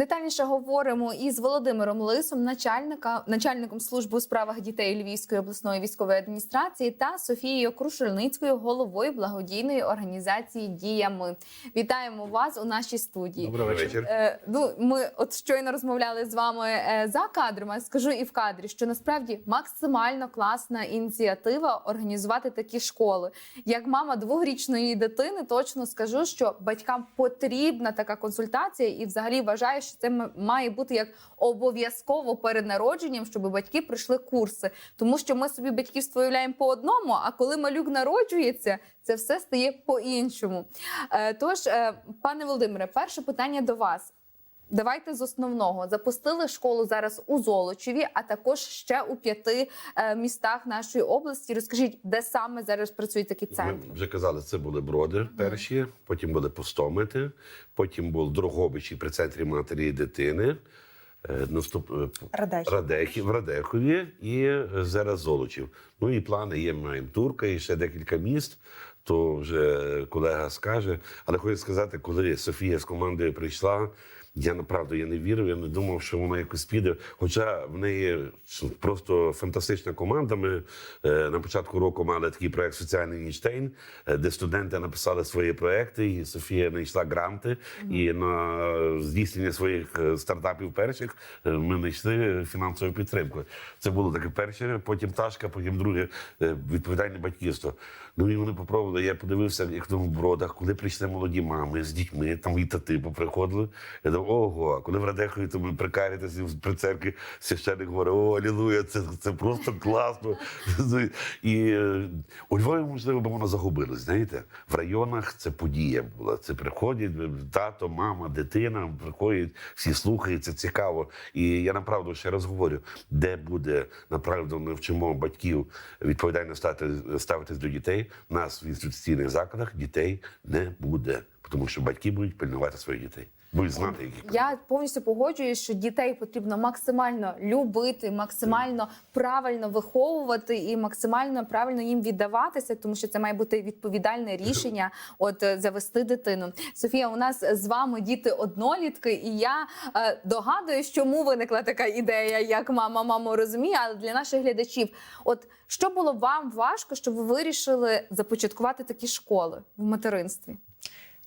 Детальніше говоримо із Володимиром Лисом, начальника начальником служби у справах дітей Львівської обласної військової адміністрації, та Софією Крушельницькою, головою благодійної організації Діями. Вітаємо вас у нашій студії. Добрий вечір. Е, ну, ми от щойно розмовляли з вами е, за кадрами. а Скажу і в кадрі, що насправді максимально класна ініціатива організувати такі школи. Як мама двохрічної дитини, точно скажу, що батькам потрібна така консультація, і взагалі вважаю, що це має бути як обов'язково перед народженням, щоб батьки пройшли курси. Тому що ми собі батьківство уявляємо по одному, а коли малюк народжується, це все стає по-іншому. Е, Тож, е, пане Володимире, перше питання до вас. Давайте з основного запустили школу зараз у Золочеві, а також ще у п'яти е, містах нашої області. Розкажіть, де саме зараз працюють такі Ми вже казали, це були броди перші, потім були Пустомити, потім був Дрогобичі при центрі матері і дитини. е, Наступ е, Радехів. Радехів в Радехові і зараз Золочів. Ну і плани є. Маємо Турка і ще декілька міст. То вже колега скаже. Але хочу сказати, коли Софія з командою прийшла. Я направду я не вірив, я не думав, що вона якось піде. Хоча в неї просто фантастична команда. Ми е, на початку року мали такий проект Соціальний Нічтейн, е, де студенти написали свої проекти, і Софія знайшла гранти. І на здійснення своїх е, стартапів перших ми знайшли фінансову підтримку. Це було таке перше, потім ташка, потім друге відповідальне батьківство. Ну і вони попробували. Я подивився, як в бродах, коли прийшли молоді мами з дітьми, там і тати поприходили. Я думав, ого, а коли в Радехові то ми при церкві священник говорить, о, алілуя, це, це просто класно. І е, у Львові, можливо, бо воно загубилось. Знаєте, в районах це подія була. Це приходять е, тато, мама, дитина, приходять, всі слухають, це цікаво. І я направду ще раз говорю, де буде направду ми вчимо батьків відповідально стати ставитись до дітей. Нас в інституційних закладах дітей не буде, тому що батьки будуть пильнувати своїх дітей, будуть знати, які Я повністю погоджуюсь, що дітей потрібно максимально любити, максимально правильно виховувати і максимально правильно їм віддаватися, тому що це має бути відповідальне рішення. От е, завести дитину. Софія, у нас з вами діти однолітки, і я е, догадуюсь, чому виникла така ідея, як мама маму розуміє. Але для наших глядачів, от що було вам важко, щоб ви вирішили започаткувати такі школи в материнстві?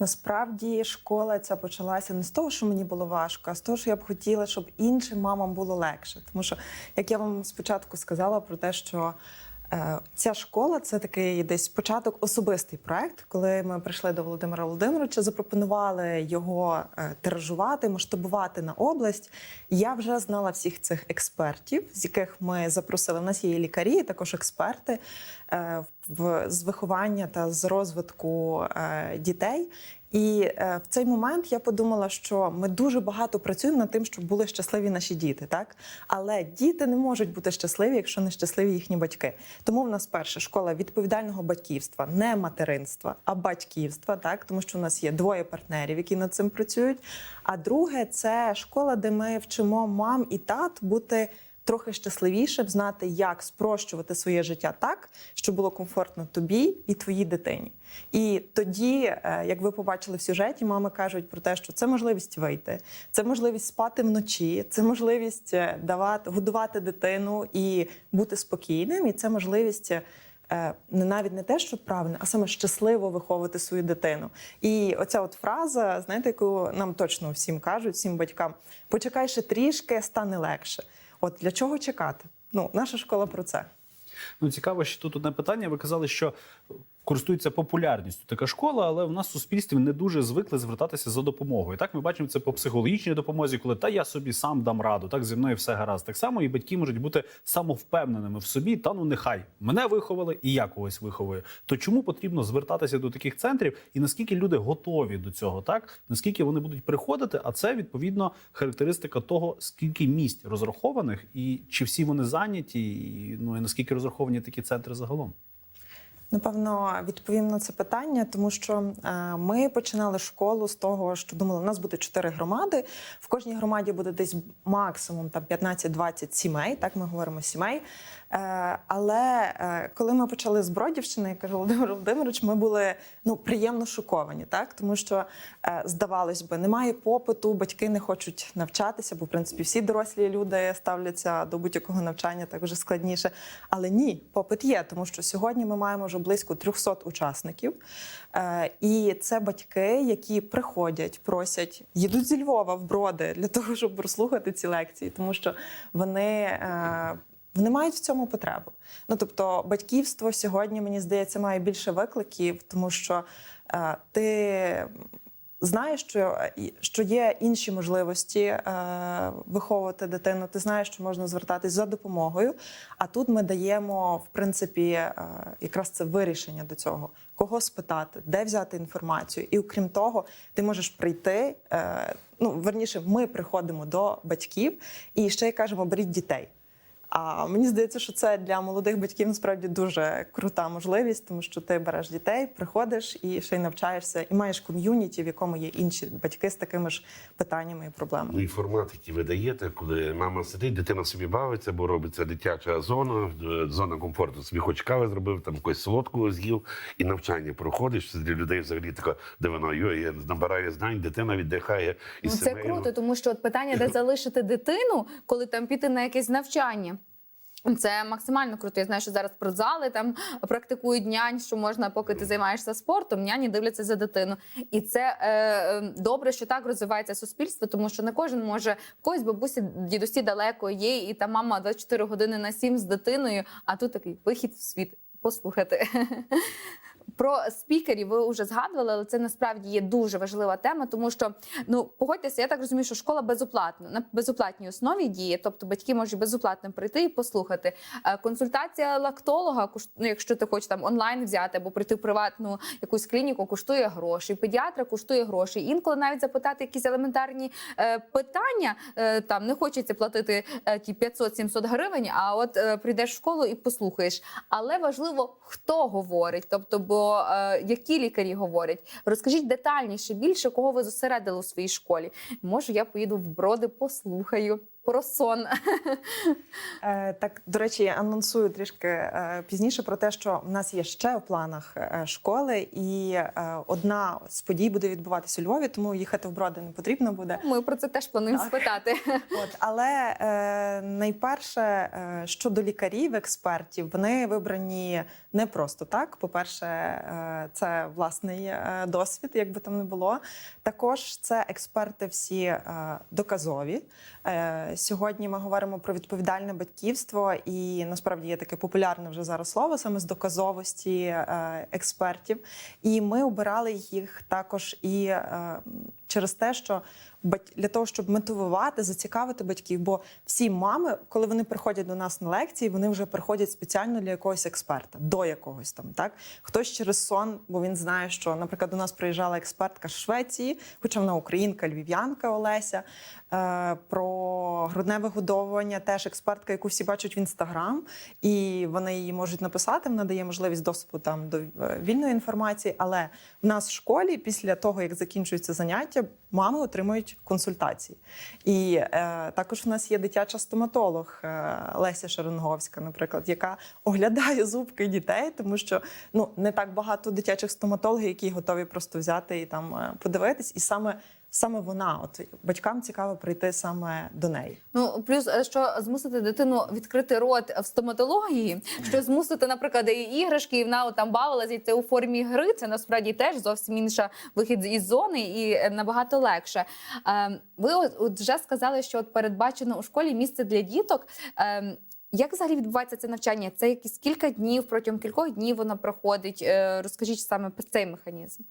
Насправді школа ця почалася не з того, що мені було важко, а з того, що я б хотіла, щоб іншим мамам було легше. Тому що, як я вам спочатку сказала про те, що ця школа це такий десь початок особистий проект. Коли ми прийшли до Володимира Володимировича, запропонували його е, тиражувати, масштабувати на область. Я вже знала всіх цих експертів, з яких ми запросили. У нас є лікарі, також експерти е, в з виховання та з розвитку е, дітей. І е, в цей момент я подумала, що ми дуже багато працюємо над тим, щоб були щасливі наші діти, так але діти не можуть бути щасливі, якщо не щасливі їхні батьки. Тому в нас перша школа відповідального батьківства, не материнства, а батьківства, так тому що у нас є двоє партнерів, які над цим працюють. А друге це школа, де ми вчимо мам і тат бути. Трохи щасливішим, знати, як спрощувати своє життя так, щоб було комфортно тобі і твоїй дитині. І тоді, е, як ви побачили в сюжеті, мами кажуть про те, що це можливість вийти, це можливість спати вночі, це можливість е, давати годувати дитину і бути спокійним, і це можливість. е, Не навіть не те, що правильно, а саме щасливо виховувати свою дитину. І оця от фраза, знаєте, яку нам точно всім кажуть, всім батькам: почекай ще трішки, стане легше. От для чого чекати? Ну, наша школа про це. Ну, цікаво, що тут одне питання. Ви казали, що користується популярністю така школа, але в нас в суспільстві не дуже звикли звертатися за допомогою. Так, ми бачимо це по психологічній допомозі, коли та я собі сам дам раду, так зі мною все гаразд. Так само і батьки можуть бути самовпевненими в собі. Та ну нехай мене виховали, і я когось виховую. То чому потрібно звертатися до таких центрів, і наскільки люди готові до цього, так наскільки вони будуть приходити? А це відповідно характеристика того, скільки місць розрахованих, і чи всі вони зайняті, і ну і наскільки розраховані такі центри загалом. Напевно, відповім на це питання, тому що е, ми починали школу з того, що думали, у нас буде чотири громади. В кожній громаді буде десь максимум там 15-20 сімей. Так ми говоримо сімей. Е, але е, коли ми почали з Бродівщини, я кажу Володимир Володимирович, ми були ну приємно шоковані, так тому що здавалось би, немає попиту, батьки не хочуть навчатися, бо в принципі всі дорослі люди ставляться до будь-якого навчання так вже складніше. Але ні, попит є, тому що сьогодні ми маємо вже близько 300 учасників, Е, і це батьки, які приходять, просять, їдуть зі Львова в броди для того, щоб прослухати ці лекції, тому що вони. е, вони мають в цьому потребу. Ну тобто, батьківство сьогодні, мені здається, має більше викликів, тому що е, ти знаєш, що, що є інші можливості е, виховувати дитину. Ти знаєш, що можна звертатись за допомогою. А тут ми даємо, в принципі, е, якраз це вирішення до цього. Кого спитати, де взяти інформацію, і окрім того, ти можеш прийти. Е, ну верніше, ми приходимо до батьків і ще й кажемо: беріть дітей. А мені здається, що це для молодих батьків насправді дуже крута можливість, тому що ти береш дітей, приходиш і ще й навчаєшся, і маєш ком'юніті, в якому є інші батьки з такими ж питаннями і проблемами. Ну і формат, який ви даєте, коли мама сидить, дитина собі бавиться, бо робиться дитяча зона, е, зона комфорту. Собі хоч кави зробив, там якусь солодкого з'їв, і навчання проходиш. Це для людей взагалі така дивина. Йой, набирає знань, дитина віддихає і Ну, це сімейно. круто, тому що от питання, де залишити дитину, коли там піти на якесь навчання. Це максимально круто. Я знаю, що зараз спортзали там практикують нянь, що можна, поки ти займаєшся спортом, няні дивляться за дитину. І це е, е, добре, що так розвивається суспільство, тому що не кожен може когось бабусі, дідусі далеко є, і та мама 24 години на 7 з дитиною. А тут такий вихід в світ. Послухати. Про спікерів ви вже згадували, але це насправді є дуже важлива тема, тому що ну погодьтеся, я так розумію, що школа безоплатна на безоплатній основі діє, тобто батьки можуть безоплатно прийти і послухати. Е, Консультація лактолога, ну, якщо ти хочеш там онлайн взяти або прийти в приватну якусь клініку, коштує гроші. Педіатра коштує гроші. Інколи навіть запитати якісь елементарні е, питання. Е, там не хочеться платити ті 500-700 гривень. А от прийдеш в школу і послухаєш. Але важливо, хто говорить, тобто, бо е, які лікарі говорять. Розкажіть детальніше, більше кого ви зосередили у своїй школі. Може, я поїду в броди, послухаю про сон. Е, так, до речі, я анонсую трішки е, пізніше про те, що в нас є ще в планах е, школи, і одна з подій буде відбуватися у Львові, тому їхати в броди не потрібно буде. Ми про це теж плануємо Так. спитати. От, але найперше щодо лікарів, експертів, вони вибрані не просто так. По-перше, е, це власний досвід, як би там не було. Також це експерти всі доказові. Сьогодні ми говоримо про відповідальне батьківство, і насправді є таке популярне вже зараз слово саме з доказовості е, експертів. І ми обирали їх також і е, через те, що для того, щоб мотивувати, зацікавити батьків. Бо всі мами, коли вони приходять до нас на лекції, вони вже приходять спеціально для якогось експерта, до якогось там. Так хтось через сон, бо він знає, що, наприклад, до нас приїжджала експертка з Швеції, хоча вона українка, львів'янка Олеся. е, Про грудне вигодовування теж експертка, яку всі бачать в інстаграм, і вони її можуть написати. Вона дає можливість доступу там до е, вільної інформації. Але в нас в школі, після того як закінчується заняття, мами отримують консультації. І е, також в нас є дитяча стоматолог е, Леся Шеренговська, наприклад, яка оглядає зубки дітей, тому що ну не так багато дитячих стоматологів, які готові просто взяти і там е, подивитись, і саме. Саме вона, от батькам цікаво прийти саме до неї. Ну плюс, е, що змусити дитину відкрити рот в стоматології, що змусити, наприклад, і іграшки, і вона там бавилася, і це у формі гри. Це насправді теж зовсім інша вихід із зони і е, набагато легше. Е, Ви от вже сказали, що от передбачено у школі місце для діток. Е, Як взагалі відбувається це навчання? Це якісь кілька днів, протягом кількох днів воно проходить. Е, Розкажіть саме про цей механізм.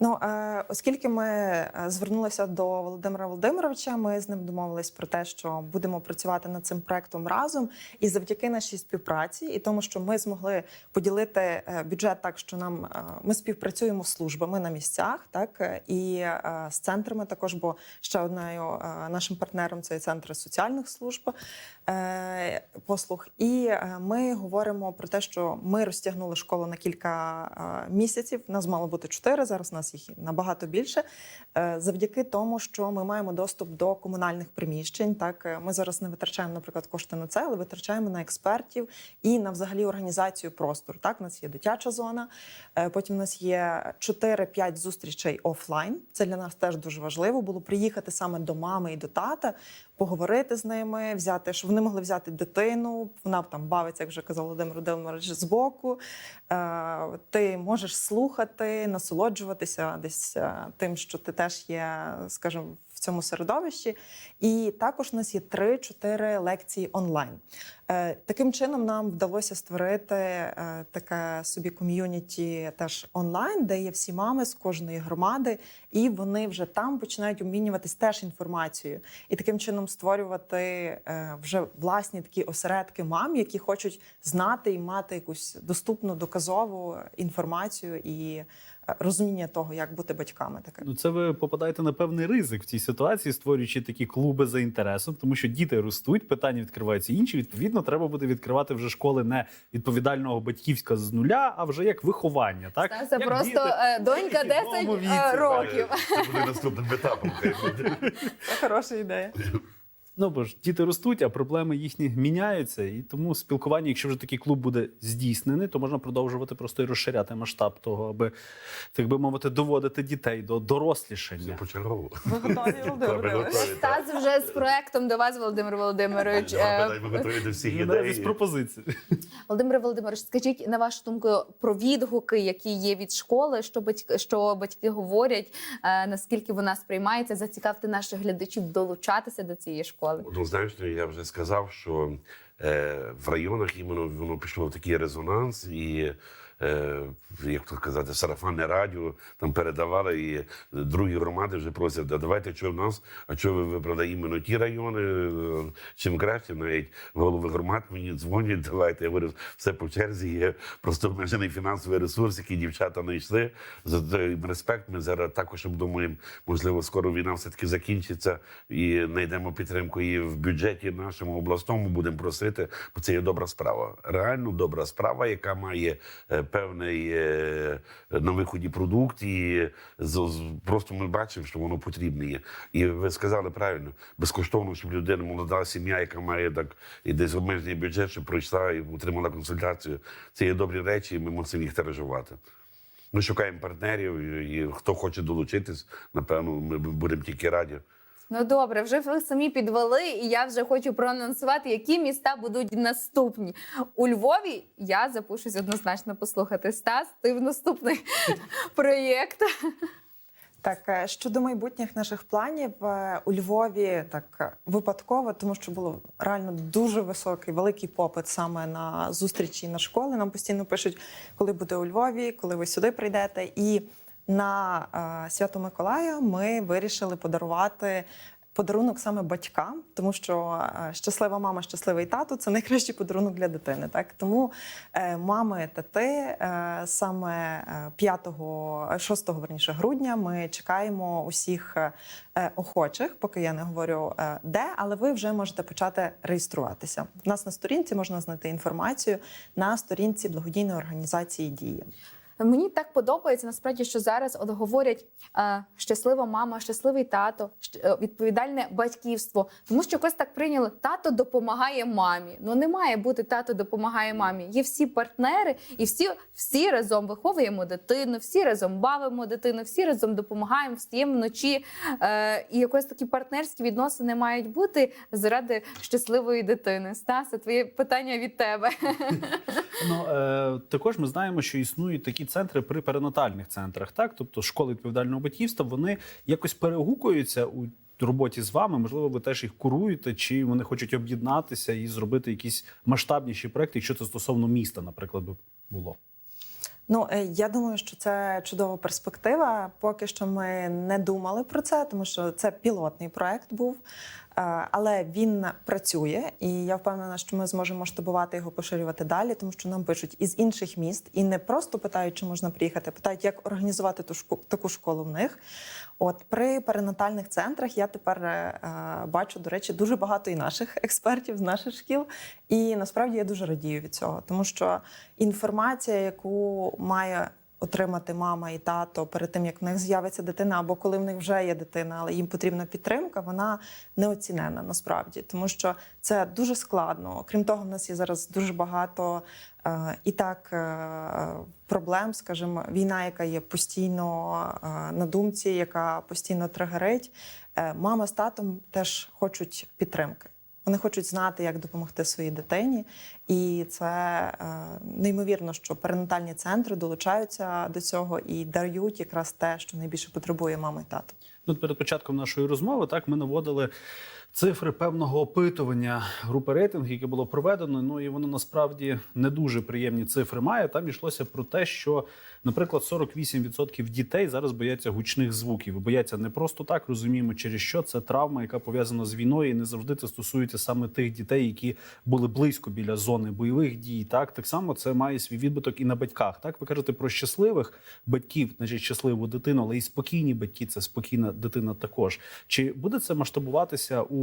Ну, е, оскільки ми е, звернулися до Володимира Володимировича, ми з ним домовились про те, що будемо працювати над цим проектом разом. І завдяки нашій співпраці, і тому, що ми змогли поділити е, бюджет так, що нам ми співпрацюємо з службами на місцях, так і з центрами також, бо ще одною нашим партнером це центр соціальних служб послуг. І ми говоримо про те, що ми розтягнули школу на кілька місяців. Нас мало бути чотири. Зараз нас їх набагато більше. Е, Завдяки тому, що ми маємо доступ до комунальних приміщень. Так Е, ми зараз не витрачаємо, наприклад, кошти на це, але витрачаємо на експертів і на взагалі організацію простору. Так, у нас є дитяча зона. е, Потім у нас є 4-5 зустрічей офлайн. Це для нас теж дуже важливо було приїхати саме до мами і до тата, поговорити з ними, взяти, щоб вони могли взяти дитину. Вона там бавиться, як вже казав Володимир Володимирович, збоку. Е, Ти можеш слухати, насолоджуватися десь е, тим, що ти теж є, скажімо, цьому середовищі. І також у нас є 3-4 лекції онлайн. Е, Таким чином нам вдалося створити е, таке собі ком'юніті теж онлайн, де є всі мами з кожної громади, і вони вже там починають обмінюватись теж інформацією, і таким чином створювати е, вже власні такі осередки мам, які хочуть знати і мати якусь доступну доказову інформацію і розуміння того, як бути батьками. Таке. Ну, це ви попадаєте на певний ризик в цій ситуації, створюючи такі клуби за інтересом, тому що діти ростуть, питання відкриваються інші. Відповідно, треба буде відкривати вже школи не відповідального батьківська з нуля, а вже як виховання. Так Це Як просто діти е, донька в 10 е, віці. років. Це буде наступним етапом. Це хороша ідея. Ну бо ж діти ростуть, а проблеми їхні міняються. І тому спілкування, якщо вже такий клуб буде здійснений, то можна продовжувати просто і розширяти масштаб того, аби так би мовити, доводити дітей до дорослішання. почергово. Ви готові, Володимир. Стас вже з проектом до вас, Володимир Володимирович. Е, Ми готові до всіх Ну, з пропозиції. Володимир Володимирович, скажіть на вашу думку про відгуки, які є від школи, що батьки, що батьки говорять, е, наскільки вона сприймається, зацікавте наших глядачів долучатися до цієї школи. Однозначно, я вже сказав, що е, в районах іменно воно пішло в такий резонанс, і як то казати, сарафанне радіо там передавали, і другі громади вже просять, да давайте що в нас, а що ви вибрали іменно ті райони, е, чим краще, навіть голови громад мені дзвонять, давайте. Я говорю, все по черзі є просто обмежений фінансовий ресурс, який дівчата знайшли. За респект ми зараз також думаємо, можливо, скоро війна все-таки закінчиться і знайдемо підтримку і в бюджеті нашому обласному будемо просити, бо це є добра справа. Реально добра справа, яка має е, певний е, на виході продукт, і просто ми бачимо, що воно потрібне є. І ви сказали правильно, безкоштовно, щоб людина, молода сім'я, яка має так і десь обмежений бюджет, щоб пройшла і отримала консультацію. Це є добрі речі, і ми мусимо їх тиражувати. Ми шукаємо партнерів, і хто хоче долучитись, напевно, ми будемо тільки раді. Ну добре, вже ви самі підвели, і я вже хочу проанонсувати, які міста будуть наступні. У Львові я запишусь однозначно послухати. Стас, ти в наступний проєкт. Так, е, щодо майбутніх наших планів е, у Львові, так е, випадково, тому що було реально дуже високий, великий попит саме на зустрічі на школи. Нам постійно пишуть, коли буде у Львові, коли ви сюди прийдете. І на е, Свято Миколая ми вирішили подарувати. Подарунок саме батькам, тому що е, щаслива мама, щасливий тато це найкращий подарунок для дитини. Так тому е, мами тати саме 5 6 верніше грудня ми чекаємо усіх охочих, поки я не говорю де, але ви вже можете почати реєструватися. У нас на сторінці можна знайти інформацію на сторінці благодійної організації Дії. Мені так подобається насправді, що зараз от говорять е, щаслива мама, щасливий тато, е, відповідальне батьківство. Тому що якось так прийняли тато допомагає мамі. Ну не має бути тато допомагає мамі. Є всі партнери, і всі, всі разом виховуємо дитину, всі разом бавимо дитину, всі разом допомагаємо, встаємо вночі. Е, і якось такі партнерські відносини мають бути заради щасливої дитини. Стаса, твоє питання від тебе. Ну е, також ми знаємо, що існують такі центри при перинатальних центрах, так тобто школи відповідального батьківства, вони якось перегукуються у роботі з вами. Можливо, ви теж їх куруєте, чи вони хочуть об'єднатися і зробити якісь масштабніші проекти, якщо це стосовно міста, наприклад, би було. Ну, е, я думаю, що це чудова перспектива. Поки що ми не думали про це, тому що це пілотний проект був. Е, Але він працює, і я впевнена, що ми зможемо масштабувати його, поширювати далі, тому що нам пишуть із інших міст і не просто питають, чи можна приїхати, питають, як організувати ту шко- таку школу в них. От при перинатальних центрах я тепер е, е, бачу, до речі, дуже багато і наших експертів з наших шкіл. І насправді я дуже радію від цього, тому що інформація, яку має отримати мама і тато перед тим, як в них з'явиться дитина, або коли в них вже є дитина, але їм потрібна підтримка, вона неоцінена насправді, тому що це дуже складно. Крім того, в нас є зараз дуже багато е, і так е, проблем, скажімо, війна, яка є постійно е, на думці, яка постійно тригерить. Е, мама з татом теж хочуть підтримки. Вони хочуть знати, як допомогти своїй дитині, і це е, неймовірно, що перинатальні центри долучаються до цього і дають якраз те, що найбільше потребує мами і тато. Ну, перед початком нашої розмови так ми наводили цифри певного опитування групи рейтинг, яке було проведено. Ну і воно насправді не дуже приємні цифри має. Там йшлося про те, що, наприклад, 48% дітей зараз бояться гучних звуків. Бояться не просто так, розуміємо, через що це травма, яка пов'язана з війною. І не завжди це стосується саме тих дітей, які були близько біля зони бойових дій. Так так само це має свій відбиток і на батьках. Так ви кажете про щасливих батьків, значить щасливу дитину, але і спокійні батьки це спокійна дитина також. Чи буде це масштабуватися у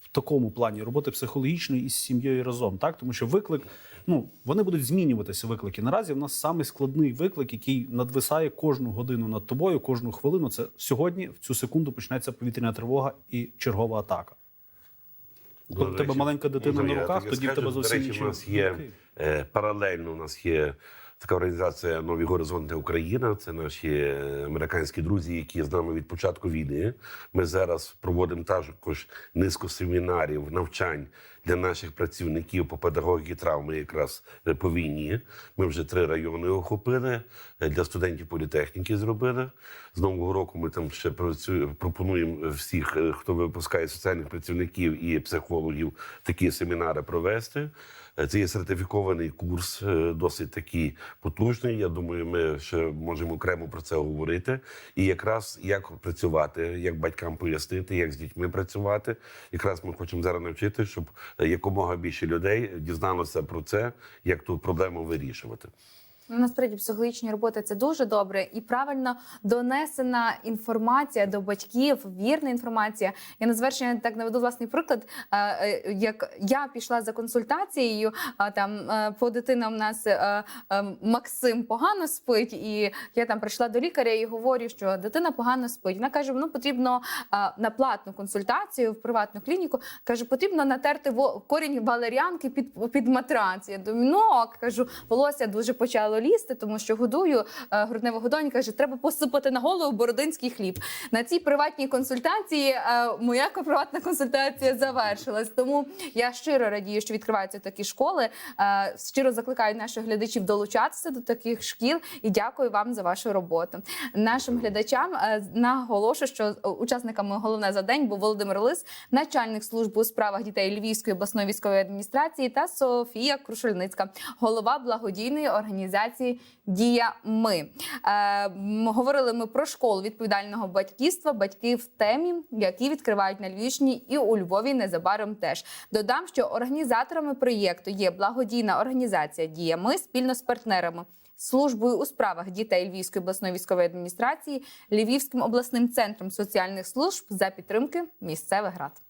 в такому плані роботи психологічної із сім'єю разом, так тому що виклик, ну вони будуть змінюватися. Виклики наразі. В нас самий складний виклик, який надвисає кожну годину над тобою, кожну хвилину. Це сьогодні, в цю секунду почнеться повітряна тривога і чергова атака. Коли в тебе маленька дитина ну, на руках, тоді в тебе зовсім інші у нас є е, паралельно. У нас є така організація Нові горизонти Україна. Це наші е, американські друзі, які з нами від початку війни. Ми зараз проводимо також низку семінарів, навчань для наших працівників по педагогіки травми, якраз е, по війні. Ми вже три райони охопили е, для студентів політехніки. Зробили з нового року. Ми там ще пропонуємо всіх, хто випускає соціальних працівників і психологів, такі семінари провести. Е, Це є сертифікований курс, е, досить такий потужний. Я думаю, ми ще можемо окремо про це говорити. І якраз як працювати, як батькам пояснити, як з дітьми працювати. Якраз ми хочемо зараз навчити, щоб е, якомога більше людей дізналося про це, як ту проблему вирішувати. Ну, Насправді психологічні роботи це дуже добре і правильно донесена інформація до батьків, вірна інформація. Я на завершення так наведу власний приклад. е, е, Як я пішла за консультацією, там е, по дитинам у нас Максим погано спить, і я там прийшла до лікаря і говорю, що дитина погано спить. Вона каже: ну потрібно на платну консультацію в приватну клініку. каже, потрібно натерти корінь валеріанки під, під матрац. Я думаю, ну кажу, волосся дуже почало лізти, тому що годую е, грудне. Каже, треба посипати на голову бородинський хліб. На цій приватній консультації е, моя приватна консультація завершилась. Тому я щиро радію, що відкриваються такі школи. Е, щиро закликаю наших глядачів долучатися до таких шкіл і дякую вам за вашу роботу. Нашим глядачам наголошую, що учасниками головне за день був Володимир Лис, начальник служби у справах дітей Львівської обласної військової адміністрації та Софія Крушельницька, голова благодійної організації Дія Ми. Е, говорили ми про школу відповідального батьківства, батьки в темі, які відкривають на Львівщині і у Львові незабаром теж. Додам, що організаторами проєкту є благодійна організація Дія Ми спільно з партнерами. Службою у справах дітей Львівської обласної військової адміністрації, Львівським обласним центром соціальних служб за підтримки місцевих рад.